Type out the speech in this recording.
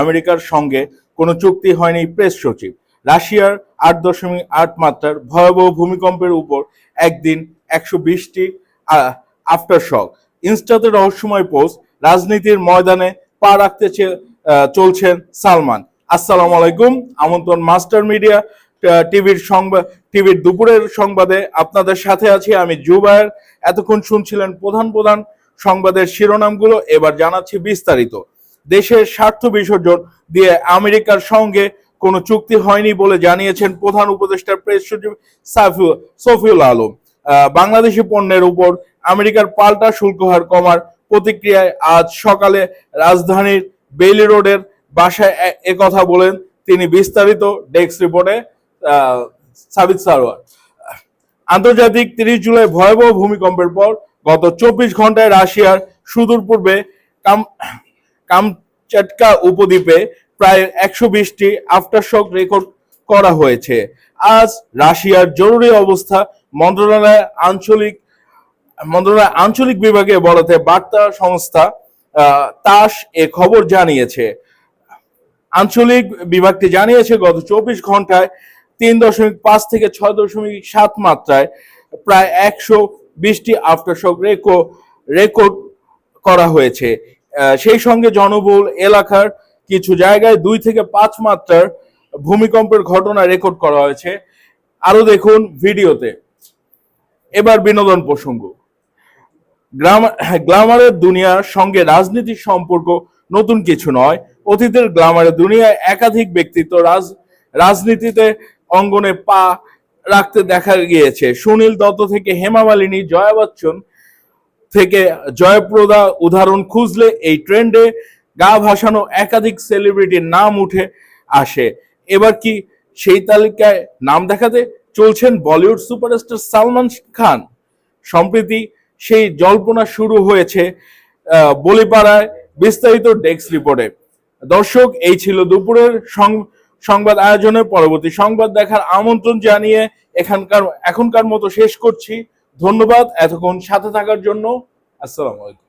আমেরিকার সঙ্গে কোনো চুক্তি হয়নি প্রেস সচিব। রাশিয়ার আট দশমিক আট মাত্রার ভয়াবহ ভূমিকম্পের উপর একদিন একশো বিশটি আফটার শক ইনস্টাতে রহস্যময় পোস্ট রাজনীতির ময়দানে পা রাখতে চলছেন সালমান। আসসালামু আলাইকুম, আমন্ত্রণ মাস্টার মিডিয়া টিভির সংবাদ টিভির দুপুরের সংবাদে আপনাদের সাথে আছি আমি জুবায়ের। এতক্ষণ শুনছিলেন প্রধান প্রধান সংবাদের শিরোনামগুলো, এবার জানাচ্ছি বিস্তারিত। দেশের স্বার্থ বিসর্জন দিয়ে আমেরিকার সঙ্গে কোনো চুক্তি হয়নি বলে জানিয়েছেন প্রধান উপদেষ্টা প্রেস সচিব সাফিউ সফিউল আলম। বাংলাদেশি পণ্যের উপর আমেরিকার পাল্টা শুল্ক হার কমার প্রতিক্রিয়ায় আজ সকালে রাজধানীর বেইলি রোডের বাসায় একথা বলেন তিনি বিস্তারিত ডেস্ক রিপোর্টে সাবিত সারোয়ার। আন্তর্জাতিক তিরিশ জুলাই ভয়াবহ ভূমিকম্পের পর গত চব্বিশ ঘন্টায় রাশিয়ার সুদূর পূর্বে কামচাটকা উপদ্বীপে প্রায় একশো বিশটি আফটারশক রেকর্ড করা হয়েছে। আজ রাশিয়ার জরুরি অবস্থা মন্ত্রণালয় আঞ্চলিক মন্ত্রণালয় আঞ্চলিক বিভাগে বরাতে বার্তা সংস্থা তাস এ খবর জানিয়েছে। আঞ্চলিক বিভাগটি জানিয়েছে, গত চব্বিশ ঘন্টায় তিন দশমিক পাঁচ থেকে ছয় দশমিক সাত মাত্রায় প্রায় একশো বিশটি আফটারশক রেকো, রেকর্ড করা হয়েছে। সেই সঙ্গে জনবহুল এলাকার কিছু জায়গায় দুই থেকে পাঁচ মাত্রার ভূমিকম্পের ঘটনা রেকর্ড করা হয়েছে। আরও দেখুন ভিডিওতে। এবার বিনোদন প্রসঙ্গ। গ্ল্যামারের দুনিয়ার সঙ্গে রাজনীতির সম্পর্ক নতুন কিছু নয়। অতীতের গ্ল্যামারের দুনিয়ায় একাধিক ব্যক্তিত্ব রাজ, রাজনীতিতে অঙ্গনে পা রাখতে দেখা গিয়েছে। সুনীল দত্ত থেকে হেমা মালিনী, জয়া বচ্চন থেকে জয়প্রদা উদাহরণ খুঁজলে এই ট্রেন্ডে গা ভাসানো একাধিক সেলিব্রিটির নাম উঠে আসে। এবার কি সেই তালিকায় নাম দেখাতে চলছেন বলিউড সুপারস্টার সালমান খান? সম্প্রতি সেই জল্পনা শুরু হয়েছে বলিপাড়ায় বিস্তারিত ডেস্ক রিপোর্টে। দর্শক, এই ছিল দুপুরের সংবাদ আয়োজনের পরবর্তী সংবাদ দেখার আমন্ত্রণ জানিয়ে এখানকার, এখনকার মতো শেষ করছি। ধন্যবাদ এতক্ষণ সাথে থাকার জন্য। আসসালামু আলাইকুম।